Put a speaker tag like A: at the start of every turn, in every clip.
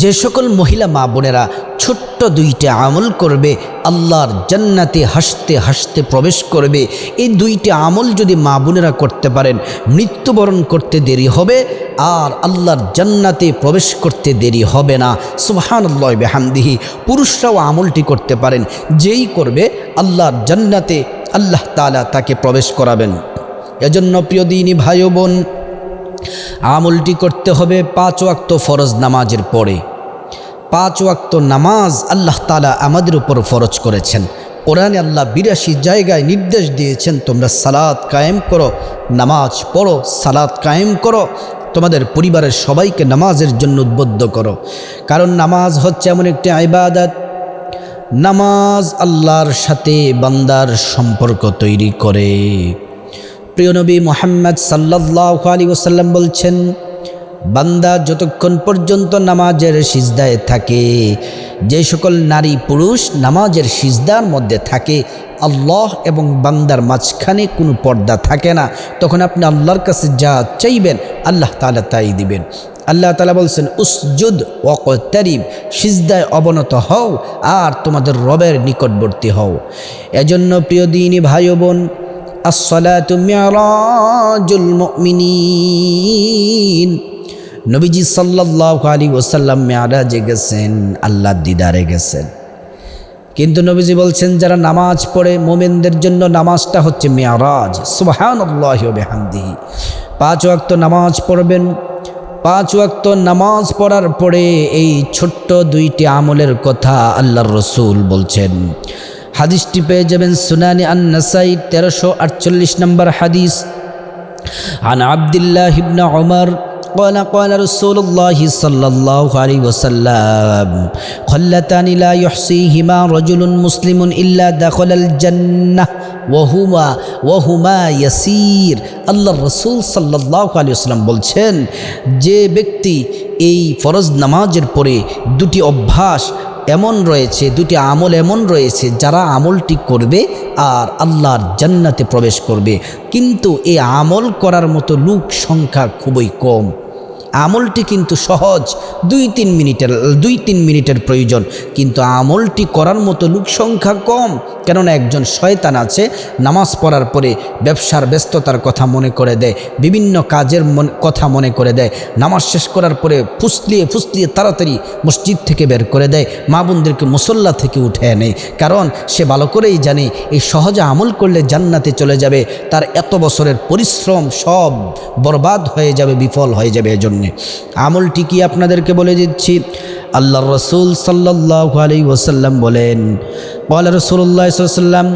A: যে সকল মহিলা মা বোনেরা ছোট্ট দুইটা আমল করবে, আল্লাহর জান্নাতে হাসতে হাসতে প্রবেশ করবে। এই দুইটা আমল যদি মা বোনেরা করতে পারেন, মৃত্যুবরণ করতে দেরি হবে আর আল্লাহর জান্নাতে প্রবেশ করতে দেরি হবে না। সুবহান আল্লাহ বেহামদিহি। পুরুষরাও আমলটি করতে পারেন, যেই করবে আল্লাহর জান্নাতে আল্লাহ তালা তাকে প্রবেশ করাবেন। এজন্য প্রিয় দিনী ভাই বোন, আমলটি করতে হবে পাঁচ ওয়াক্ত ফরজ নামাজের পরে। পাঁচ ওয়াক্ত নামাজ আল্লাহ তালা আমাদের উপর ফরজ করেছেন। কোরআনে আল্লাহ বিরাশি জায়গায় নির্দেশ দিয়েছেন, তোমরা সালাদ কায়েম করো, নামাজ পড়ো সালাদ কায়েম করো, তোমাদের পরিবারের সবাইকে নামাজের জন্য উদ্বুদ্ধ করো। কারণ নামাজ হচ্ছে এমন একটি আইবাদত নামাজ আল্লাহর সাথে বান্দার সম্পর্ক তৈরি করে। প্রিয় নবী মোহাম্মদ সাল্লাহ আলী ওসাল্লাম বলছেন বান্দা যতক্ষণ পর্যন্ত নামাজের সিজদায় থাকে, যে সকল নারী পুরুষ নামাজের সিজদার মধ্যে থাকে, আল্লাহ এবং বান্দার মাঝখানে কোনো পর্দা থাকে না। তখন আপনি আল্লাহর কাছে যা চাইবেন, আল্লাহ তালা তাই দিবেন। আল্লাহ তালা বলছেন, উসজুদ ওকতারিব সিজদায় অবনত হও আর তোমাদের রবের নিকটবর্তী হও। এজন্য প্রিয় দিনী ভাই বোন আসসালাতু মিরাজুল মুমিনিন। নবীজি সাল্লাহ আলী ওসাল্লাম মেয়ারাজে গেছেন আল্লাহ দিদারে গেছেন। কিন্তু নবীজি বলছেন, যারা নামাজ পড়ে মোমেনদের জন্য নামাজটা হচ্ছে মেয়ারাজ। সুবাহানি পাঁচ ওয়াক্ত নামাজ পড়বেন। পাঁচ ওয়াক্ত নামাজ পড়ার পরে এই ছোট্ট দুইটি আমলের কথা আল্লাহর রসুল বলছেন। হাদিসটি পেয়ে যাবেন সুনানি আন্নাসাই, তেরোশো আটচল্লিশ নম্বর হাদিস। আন আবদুল্লাহ হিবনা ওমর قال قال رسول الله صلى الله عليه وسلم خلتان لا يحصيهما رجل مسلم إلا دخل الجنة وهما وهما يسير আল্লাহ রসুল সাল্লাহ আলী আসলাম বলছেন যে ব্যক্তি এই ফরজ নামাজের পরে দুটি অভ্যাস এমন রয়েছে দুটি আমল এমন রয়েছে যারা আমলটি করবে আর আল্লাহর জান্নাতে প্রবেশ করবে কিন্তু এই আমল করার মতো লোক সংখ্যা খুবই কম আমলটি কিন্তু সহজ। দুই তিন মিনিটের, দুই তিন মিনিটের প্রয়োজন। কিন্তু আমলটি করার মতো লোক সংখ্যা কম। কেননা একজন শয়তান আছে, নামাজ পড়ার পরে ব্যবসার ব্যস্ততার কথা মনে করে দেয়, বিভিন্ন কাজের কথা মনে করে দেয়, নামাজ শেষ করার পরে ফুসলিয়ে ফুসলিয়ে তাড়াতাড়ি মসজিদ থেকে বের করে দেয়, মা বোনদেরকে মুসল্লা থেকে উঠে নেয় কারণ সে ভালো করেই জানে, এই সহজে আমল করলে জান্নাতে চলে যাবে, তার এত বছরের পরিশ্রম সব বরবাদ হয়ে যাবে, বিফল হয়ে যাবে এজন্যে। আমলটি কি আপনাদেরকে বলে দিচ্ছি আল্লাহ রসুল সাল্লাহ আলী ওসাল্লাম বলেন বল রসুল্লাহ সাল্লাম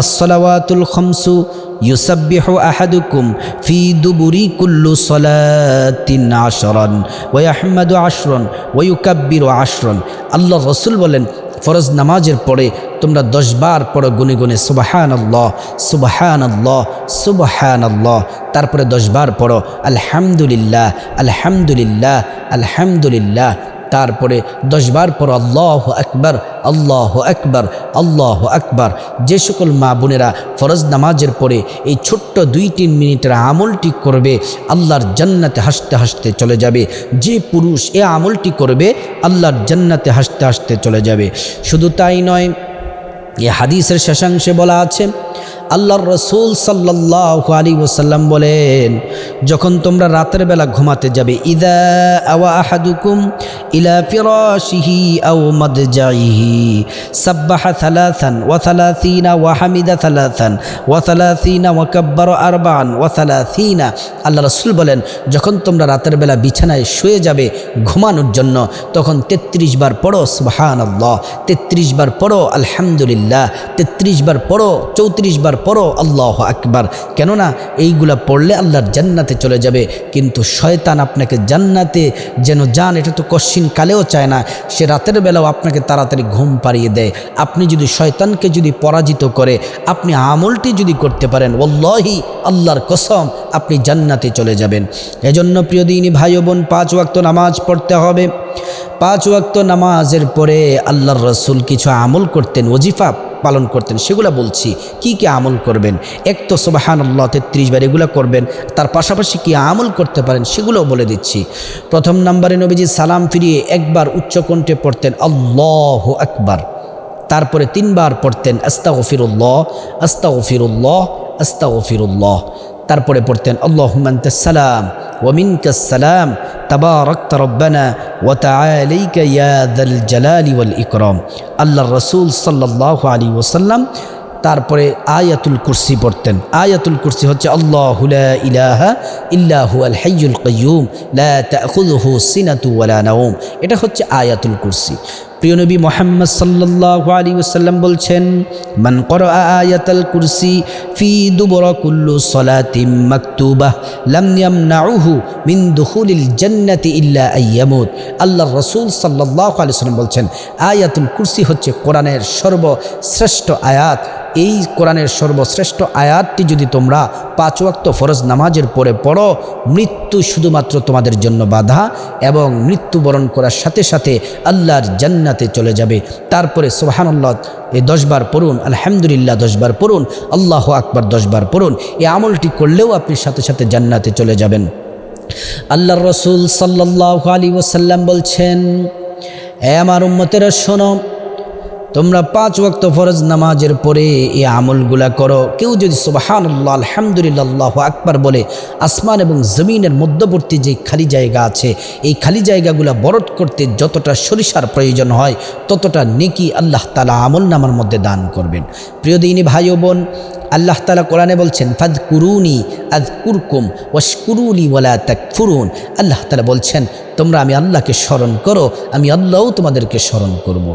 A: আসসালাওয়াতুল খমসু يسبح أحدكم في دبر كل صلاة عشرا ويحمد عشرا ويكبر عشرا আল্লাহ রসুল বলেন ফরজ নামাজের পরে তোমরা দশবার পড়ো গুনে গুনে সুবাহান আল্লাহ সুবাহান আল্লাহ সুবাহান আল্লাহ তারপরে দশবার পড়ো, আলহামদুলিল্লাহ আলহামদুলিল্লাহ আলহামদুলিল্লাহ। তারপরে দশবার পর আল্লাহ আকবর আল্লাহ আকবর আল্লাহ আকবর। যে সকল মা বোনেরা ফরজ নামাজের পরে এই ছোট্ট দুই তিন মিনিটের আমলটি করবে, আল্লাহর জান্নাতে হাসতে হাসতে চলে যাবে। যে পুরুষ এ আমলটি করবে, আল্লাহর জান্নাতে হাসতে হাসতে চলে যাবে। শুধু তাই নয়, এ হাদিসের শেষাংশে বলা আছে আল্লাহর রসুল সাল্লাহ আলী ওসাল্লাম বলেন, যখন তোমরা রাতের বেলা ঘুমাতে যাবে, ইদা আওয়া ইলা ফিরাশিহি আও মাদজাইহি, সাব্বাহা থালাথান ওয়া থালাথিনা ওয়া হামিদা থালাথান ওয়া থালাথিনা ওয়া কাব্বার আরবান ওয়া থালাথিনা আল্লাহ রসুল বলেন, যখন তোমরা রাতের বেলা বিছানায় শুয়ে যাবে ঘুমানোর জন্য, তখন তেত্রিশ বার পড়ো সুবহান আল্লাহ তেত্রিশ বার পড়ো, আলহামদুলিল্লাহ, তেত্রিশ বার পড়ো, চৌত্রিশ বার পড়ো, আল্লাহ আকবার। কেননা এইগুলা পড়লে আল্লাহর জান্নাতে চলে যাবে। কিন্তু শয়তান আপনাকে জান্নাতে যেন যান, এটা তো কশ্চিন কালেও চায় না। সে রাতের বেলাও আপনাকে তাড়াতাড়ি ঘুম পাড়িয়ে দেয়। আপনি যদি শয়তানকে যদি পরাজিত করে, আপনি আমলটি যদি করতে পারেন ওল্লাহি আল্লাহর কসম, আপনি জান্নাতে চলে যাবেন। এজন্য প্রিয় দিনী ভাই বোন, পাঁচ ওয়াক্ত নামাজ পড়তে হবে। পাঁচ ওয়াক্ত নামাজের পরে আল্লাহর রসুল কিছু আমল করতেন, ওজিফা পালন করতেন, সেগুলো বলছি, কি কি আমল করবেন? এক তো সোবাহান আল্লাহ তেত্রিশ বার এগুলো করবেন, তার পাশাপাশি কি আমল করতে পারেন সেগুলোও বলে দিচ্ছি। প্রথম নম্বরে নবীজি সালাম ফিরিয়ে একবার উচ্চকণ্ঠে পড়তেন, আল্লাহ আকবার। তারপরে তিনবার পড়তেন আস্তা ওফিরুল্লাহ আস্তা ওফিরুল্লাহ আস্তা ওফিরুল্লাহ তারপরে পড়তেন আল্লাহ সালাম ওমিনকাসালাম তাবা রক্ত রব্বানা ওয়াতালাইকা ইয়াদাল জালালি ওয়াল ইকরম আল্লাহ রসুল সাল্লাহ আলী ওসাল্লাম তারপরে আয়াতুল কুরসি পড়তেন আয়াতুল কুরসি হচ্ছে আল্লাহুলা ইলাহা ইল্লাহু আল হাইয়ুল কয়ুম লা তাখুযুহু সিনাতু ওয়ালা নাওম এটা হচ্ছে আয়াতুল কুরসি প্রিয় নবী মোহাম্মদ সাল্লাহ আলী ওসাল্লাম বলছেন, মান করো আয়াতাল কুরসি ফি দুবর কুল্লু সলাতিম মাকতুবাহ লামনিয়াম নাউহু মিন দুহুলিল জান্নাতি ইল্লা আয়ামুদ আল্লাহ রসুল সাল্লাহ আলি সাল্লাম বলছেন, আয়াতুল কুরসি হচ্ছে কোরআনের সর্বশ্রেষ্ঠ আয়াত। এই কোরআনের সর্বশ্রেষ্ঠ আয়াতটি যদি তোমরা পাঁচ ওয়াক্ত ফরজ নামাজের পরে পড়ো, মৃত্যু শুধুমাত্র তোমাদের জন্য বাধা এবং মৃত্যুবরণ করার সাথে সাথে আল্লাহর জান্নাতে চলে যাবে। তারপরে সোহানুল্লাহ এই দশবার পড়ুন, আলহামদুলিল্লাহ দশবার পড়ুন, আল্লাহ আকবার দশবার পড়ুন এই আমলটি করলেও আপনি সাথে সাথে জান্নাতে চলে যাবেন। আল্লাহর রসুল সাল্লাহ আলী ওসাল্লাম বলছেন, এ আমার উম্মতেরা শোনো তোমরা পাঁচ ওক্ত ফরজ নামাজের পরে এ আমলগুলা করো। কেউ যদি সুবাহান আল্লাহ আলহামদুলিল্লাহ আকবার বলে, আসমান এবং জমিনের মধ্যবর্তী যে খালি জায়গা আছে, এই খালি জায়গাগুলা বরট করতে যতটা সরিষার প্রয়োজন হয়, ততটা নেকি আল্লাহ তালা আমল নামার মধ্যে দান করবেন। প্রিয় দিনী ভাই ও বোন আল্লাহ তালা কোরআনে বলছেন ফাদ কুরুনি আদ কুরকুম ওয়াশকুরুনি ওয়ালা তাক ফুরুন আল্লাহ তালা বলছেন, তোমরা আমি আল্লাহকে স্মরণ করো, আমি আল্লাহও তোমাদেরকে স্মরণ করব।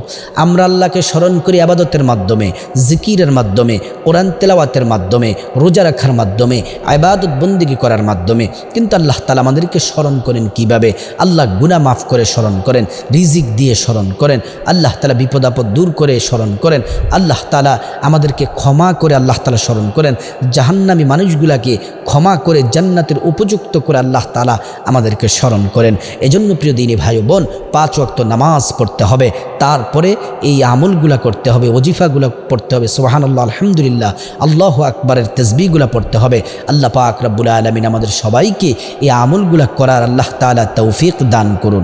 A: আমরা আল্লাহকে স্মরণ করি আবাদতের মাধ্যমে, জিকিরের মাধ্যমে, কোরআন তেলাওয়াতের মাধ্যমে, রোজা রাখার মাধ্যমে আবাদত বন্দিগি করার মাধ্যমে। কিন্তু আল্লাহ তালা আমাদেরকে স্মরণ করেন কীভাবে? আল্লাহ গুনা মাফ করে স্মরণ করেন, রিজিক দিয়ে স্মরণ করেন, আল্লাহ তালা বিপদ আপদ দূর করে স্মরণ করেন, আল্লাহ তালা আমাদেরকে ক্ষমা করে আল্লাহ তালা স্মরণ করেন। জাহান্নামি মানুষগুলাকে ক্ষমা করে জান্নাতের উপযুক্ত করে আল্লাহ তালা আমাদেরকে স্মরণ করেন। এজন্য প্রিয় দিনী ভাই বোন, পাঁচ ওয়াক্ত নামাজ পড়তে হবে, তারপরে এই আমলগুলা করতে হবে, ওজিফাগুলো পড়তে হবে সোহান আল্লাহ আলহামদুলিল্লাহ, আল্লাহ আকবরের তসবিগুলা পড়তে হবে। আল্লাহ পাক রব্বুল আলমিন আমাদের সবাইকে এই আমলগুলা করার আল্লাহ তালা তৌফিক দান করুন।